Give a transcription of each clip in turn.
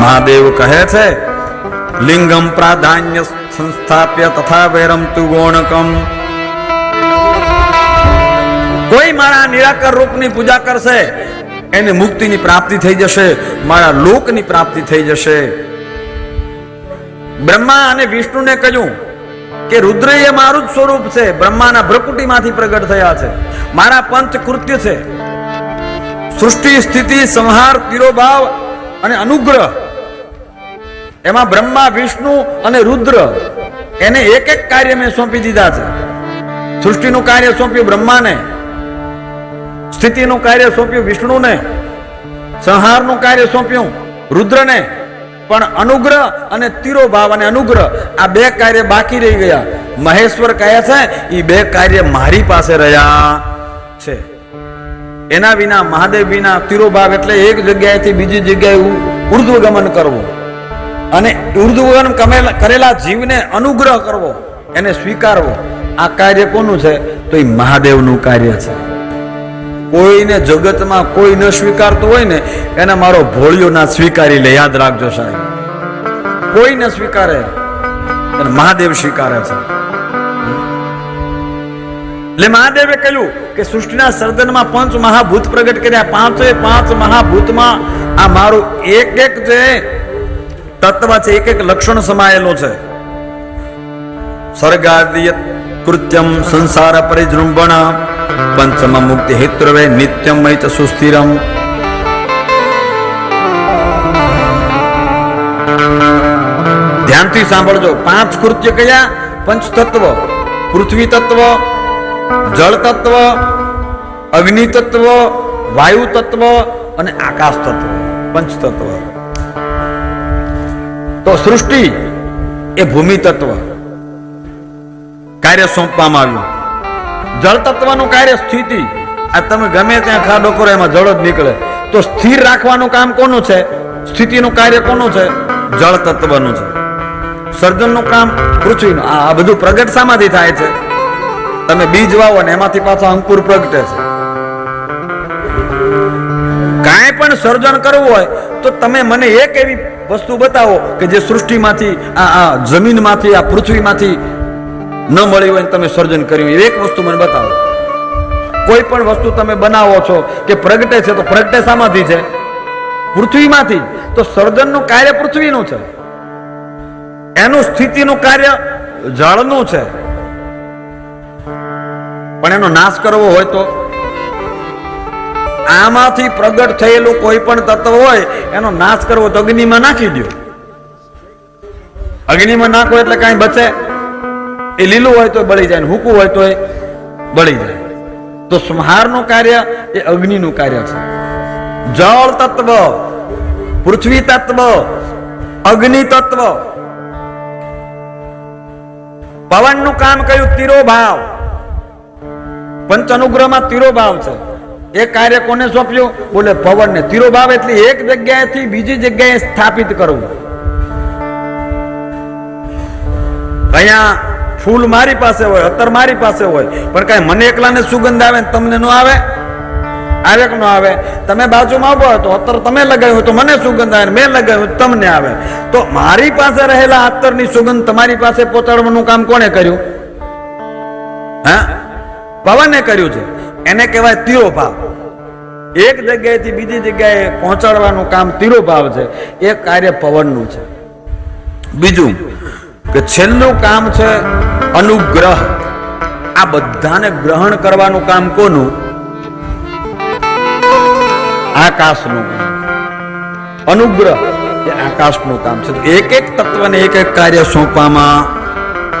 મહાદેવ કહે છે, લિંગમ પ્રાધાન્ય સંસ્થાપ્ય તથા વૈરમ તુ ગોણકમ. કોઈ મારા નિરાકર રૂપની પૂજા કરશે, એને મુક્તિની પ્રાપ્તિ થઈ જશે, મારા લોકની પ્રાપ્તિ થઈ જશે. બ્રહ્મા અને વિષ્ણુને કહ્યું કે રુદ્ર એ મારું જ સ્વરૂપ છે, બ્રહ્માના ભ્રકુટીમાંથી પ્રગટ થયા છે. મારા પંચ કૃત્ય છે. સૃષ્ટિ, સ્થિતિ, સંહાર, તિરોભાવ અને અનુગ્રહ એમાં બ્રહ્મા, વિષ્ણુ અને રુદ્ર એને એક એક કાર્ય મેં સોંપી દીધા છે. સૃષ્ટિનું કાર્ય સોંપ્યું બ્રહ્માને, સ્થિતિનું કાર્ય સોંપ્યું વિષ્ણુને, સંહારનું કાર્ય સોંપ્યું રુદ્રને, પણ અનુગ્રહ અને તિરોભાવ અને અનુગ્રહ આ બે કાર્ય બાકી રહી ગયા. મહેશ્વર કહે છે એ બે કાર્ય મારી પાસે રહ્યા છે. એના વિના, મહાદેવ વિના તિરોભાવ એટલે એક જગ્યાએથી બીજી જગ્યાએ ઉર્ધ્વગમન કરવું. અને કમેલા- કરેલા જીવને અનુગ્રહ કરવો, એને સ્વીકારવો, આ કાર્ય કોનું છે? તો એ મહાદેવનું કાર્ય છે. કોઈને જગતમાં કોઈ ન સ્વીકારતું હોય ને, એને મારો ભોળિયો ના સ્વીકારી લે. યાદ રાખજો સાહેબ. કોઈ ન સ્વીકારે અને મહાદેવ સ્વીકારે છે. એટલે મહાદેવે કહ્યું કે સૃષ્ટિના સર્જનમાં પંચ મહાભૂત પ્રગટ કર્યા. પાંચે પાંચ મહાભૂતમાં આ મારું એક એક જે તત્વ છે એક એક લક્ષણ સમાયેલું છે. સર્ગાદિય કૃત્યમ સંસાર પરિજૃંભણ પંચમ મુક્તિ હેતુરવે નિત્યમ મૈત સુસ્થિરમ. ધ્યાનથી સાંભળજો, પાંચ કૃત્ય કયા? પંચ તત્વ. પૃથ્વી તત્વ, જળ તત્વ, અગ્નિ તત્વ, વાયુ તત્વ અને આકાશ તત્વ. પંચ તત્વ. તો સૃષ્ટિ એ ભૂમિ તત્વ કાર્ય સોંપવામાં આવ્યું. જળ તત્વનું કાર્ય સ્થિતિ. આ તમે ગમે ત્યાં ખાડો કરો, એમાં જળ જ નીકળે. તો સ્થિર રાખવાનું કામ કોનું છે? સ્થિતિનું કાર્ય કોનું છે? જળ તત્વનું છે. સર્જનનું કામ પૃથ્વીનું. આ બધું પ્રગટ શામાંથી થાય છે. તમે બીજ વાવો ને એમાંથી પાછો અંકુર પ્રગટે છે. કાંઈ પણ સર્જન કરવું હોય, તો તમે મને એક એવી વસ્તુ બતાવો કે જે સૃષ્ટિમાંથી, આ આ જમીનમાંથી, આ પૃથ્વીમાંથી ન મળી હોય તમે સર્જન કર્યું એવી એક વસ્તુ મને બતાવો. કોઈ પણ વસ્તુ તમે બનાવો છો કે પ્રગટે છે, તો પ્રગટે શામાંથી છે? પૃથ્વીમાંથી. તો સર્જનનું કાર્ય પૃથ્વીનું છે. એનું સ્થિતિનું કાર્ય જળનું છે. પણ એનો નાશ કરવો હોય તો આમાંથી પ્રગટ થયેલું કોઈ પણ તત્વ હોય, એનો નાશ કરવો તો અગ્નિમાં નાખી દો અગ્નિમાં નાખો એટલે કાંઈ બચે. એ લીલું હોય તો બળી જાય હુકું હોય તો એ બળી જાય. તો સંહારનું કાર્ય એ અગ્નિનું કાર્ય છે. જળ તત્વ, પૃથ્વી તત્વ, અગ્નિ તત્વ. પવનનું કામ કયું? તિરોભાવ. પંચ અનુગ્રહમાં તિરોભાવ છે. એ કાર્ય કોને સોંપ્યું? બોલે, પવનને. તિરોભાવ એટલે એક જગ્યાએથી બીજી જગ્યાએ સ્થાપિત કરવું. અહીંયા ફૂલ મારી પાસે હોય અત્તર મારી પાસે હોય, પણ કાંઈ મને એકલાને સુગંધ આવે ને તમને ન આવે? આવે કે ન આવે? તમે બાજુમાં હોય તો અત્તર તમે લગાવ્યું હોય તો મને સુગંધ આવે મેં લગાવ્યું તમને આવે. તો મારી પાસે રહેલા અત્તરની સુગંધ તમારી પાસે પહોંચાડવાનું કામ કોણે કર્યું? હા? પવને કર્યું છે. એને કહેવાય તીરો ભાવ એક જગ્યાએથી બીજી જગ્યાએ પહોંચાડવાનું કામ તીરો ભાવ છે, એ કાર્ય પવનનું છે. બીજું કે છેલ્લું કામ છે અનુગ્રહ. આ બધાને ગ્રહણ કરવાનું કામ કોનું? આકાશનું. અનુગ્રહ એ આકાશનું કામ છે. એક એક તત્વને એક એક કાર્ય સોંપવામાં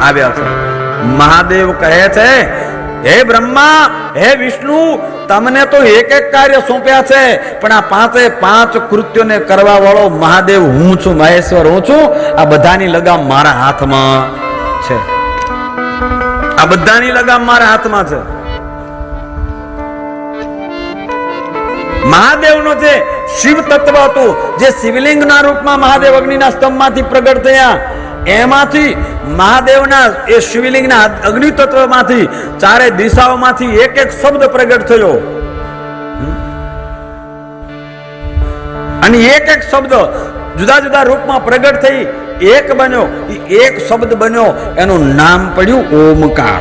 આવ્યા છે. મહાદેવ કહે છે હે બ્રહ્મા, હે વિષ્ણુ, તમને તો એક એક કાર્ય સોંપ્યા છે, પણ આ પાંચે પાંચ કૃત્યોને કરવા વાળો મહાદેવ હું છું, મહેશ્વર હું છું. આ બધાની લગામ મારા હાથમાં છે. આ બધાની લગામ મારા હાથમાં છે. મહાદેવનો જે શિવ તત્વ હતું, જે શિવલિંગના રૂપમાં મહાદેવ અગ્નિના સ્તંભમાંથી પ્રગટ થયા એમાંથી મહાદેવના એ શિવલિંગના અગ્નિ તત્વમાંથી ચારે દિશાઓમાંથી એક એક શબ્દ પ્રગટ થયો. અને એક એક શબ્દ જુદા જુદા રૂપમાં પ્રગટ થઈ, એક બન્યો. એક શબ્દ બન્યો, એનું નામ પડ્યું ઓમકાર.